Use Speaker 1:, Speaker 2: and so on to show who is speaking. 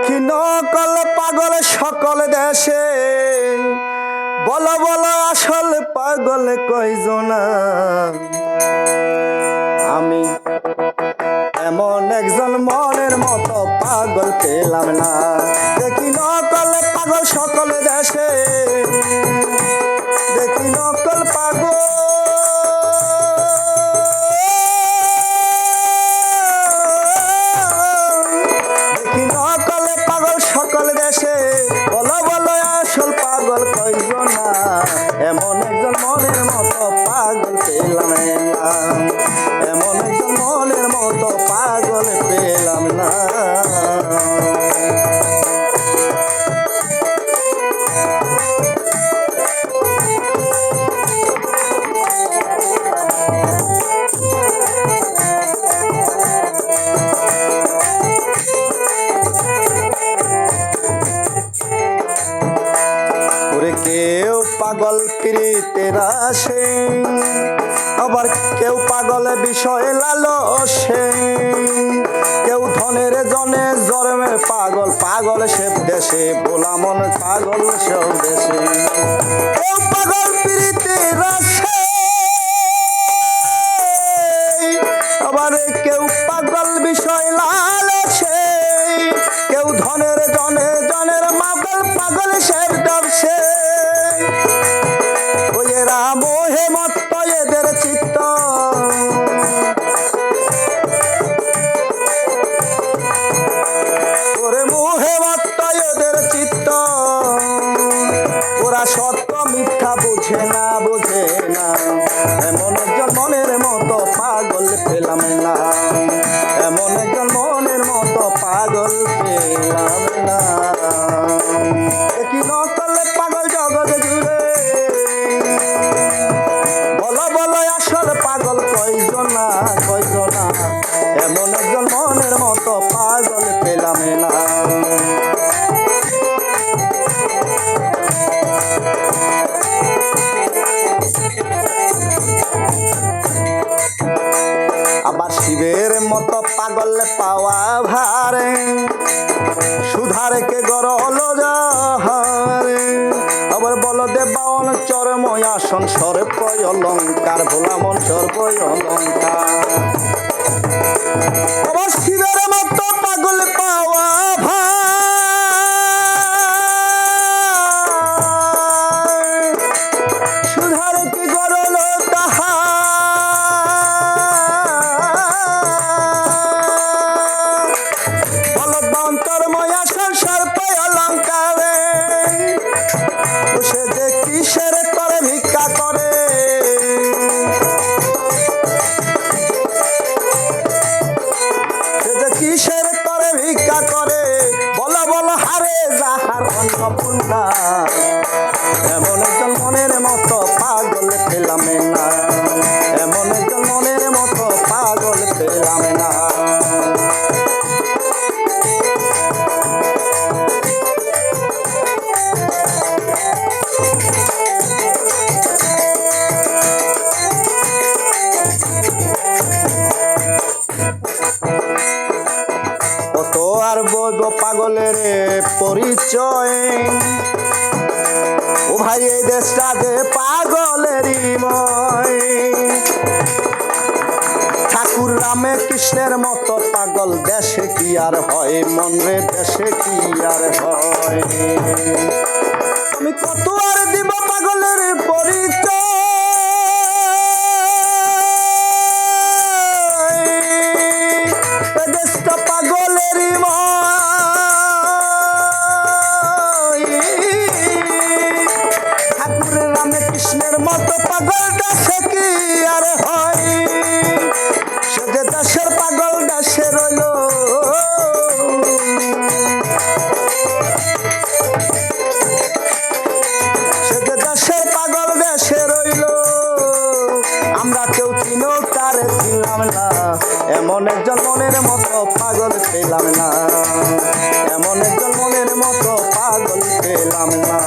Speaker 1: দেখি নকল পাগল সকল দেশে? বল বল, আসল পাগল কয়জনা? আমি এমন একজন মনের মতো পাগল পেলাম না। দেখি নকল পাগল সকল দেশে এমন পাগল প্রীতের আসে আবার কেউ পাগল বিষয়ে লালসে কেউ ধনের জনে জন্মের পাগল পাগল সে দেশে। ভোলা মন পাগল সব দেশে। কেউ পাগল প্রীতের আসে আবার কেউ পাগল বিষয় ওরা সত্য মিথ্যা বুঝে না বুঝে না। এমন একজন মনের মতো পাগল পেলাম না। এমন একজন মনের মতো পাগল পেলাম না। কি নকলে পাগল জগৎ জুড়ে। বলো বলো, আসল পাগল কয়জন না কয়জন না? এমন একজন মনের মতো পাগল পেলাম না। সুধারে গর হলো যাহারে। আবার বলদে বাউন চরময় আসন সর্প অলঙ্কার ভোলামন সর্প অলঙ্কার। আবার এমন একজন মনের মতো পাগল পেলাম না। এমন একজন মনের মতো পাগল পেলাম না। কত আর বৈব পাগলের পরিচয়? ভাই, এই দেশটা যে পাগলেরই ময়। ঠাকুর রামে কৃষ্ণের মতো পাগল, দেশে কি আর হয়? মন রে দেশে কি আর হয়? আমি কত আর দিনও তার ছিলাম না এমন একজন মনের মতো পাগল পেলাম না এমন একজন মনের মতো পাগল পেলাম না